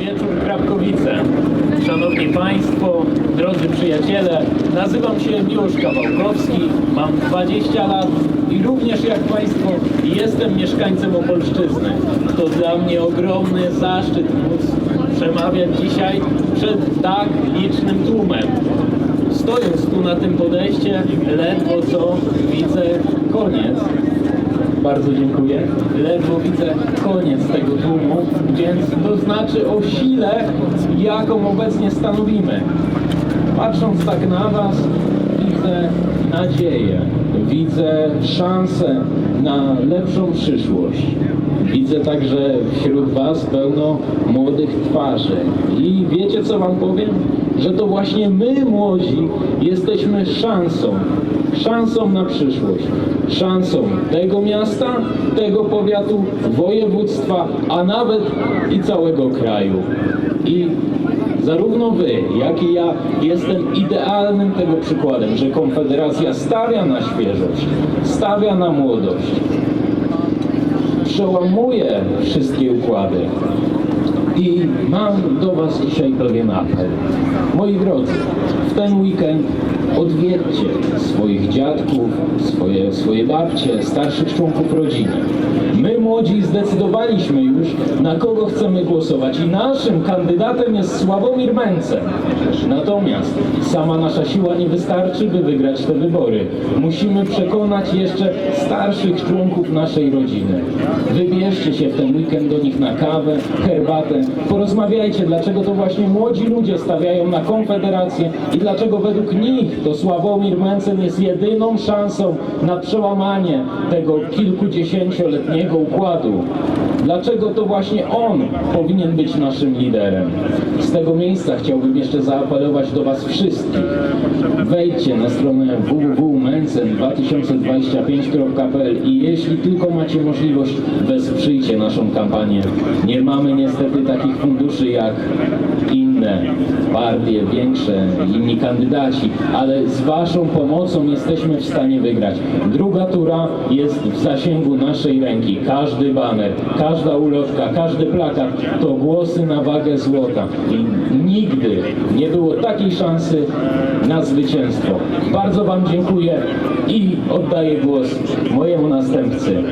wieczór Krapkowice. Szanowni Państwo, drodzy przyjaciele, nazywam się Miłosz Kawałkowski, mam 20 lat i również jak Państwo jestem mieszkańcem Opolszczyzny. To dla mnie ogromny zaszczyt móc przemawiać dzisiaj przed tak licznym tłumem. Stojąc tu na tym podejście, ledwo co widzę koniec bardzo dziękuję. Ledwo widzę koniec tego tłumu, więc to znaczy o sile, jaką obecnie stanowimy. Patrząc tak na Was, widzę nadzieję, widzę szansę na lepszą przyszłość. Widzę także wśród Was pełno młodych twarzy. I wiecie co Wam powiem? Że to właśnie my, młodzi, jesteśmy szansą szansą na przyszłość, szansą tego miasta, tego powiatu, województwa, a nawet i całego kraju. I zarówno wy, jak i ja jestem idealnym tego przykładem, że Konfederacja stawia na świeżość, stawia na młodość, przełamuje wszystkie układy. I mam do Was dzisiaj pewien apel. Moi drodzy, w ten weekend odwiedźcie swoich dziadków, swoje, swoje babcie, starszych członków rodziny. My młodzi zdecydowaliśmy już, na kogo chcemy głosować i naszym kandydatem jest Sławomir Mencen. Natomiast sama nasza siła nie wystarczy, by wygrać te wybory. Musimy przekonać jeszcze starszych członków naszej rodziny. Wybierzcie się w ten weekend do nich na kawę, herbatę, porozmawiajcie, dlaczego to właśnie młodzi ludzie stawiają na Konfederację i dlaczego według nich to Sławomir Mencen jest jedyną szansą na przełamanie tego kilkudziesięcioletniego tego układu Dlaczego to właśnie on powinien być naszym liderem? Z tego miejsca chciałbym jeszcze zaapelować do Was wszystkich. Wejdźcie na stronę www.mencen2025.pl i jeśli tylko macie możliwość, wesprzyjcie naszą kampanię. Nie mamy niestety takich funduszy jak inne partie, większe, inni kandydaci, ale z Waszą pomocą jesteśmy w stanie wygrać. Druga tura jest w zasięgu naszej ręki. Każdy baner, każda ulotka, każdy plakat to głosy na wagę złota. I nigdy nie było takiej szansy na zwycięstwo. Bardzo Wam dziękuję i oddaję głos mojemu następcy.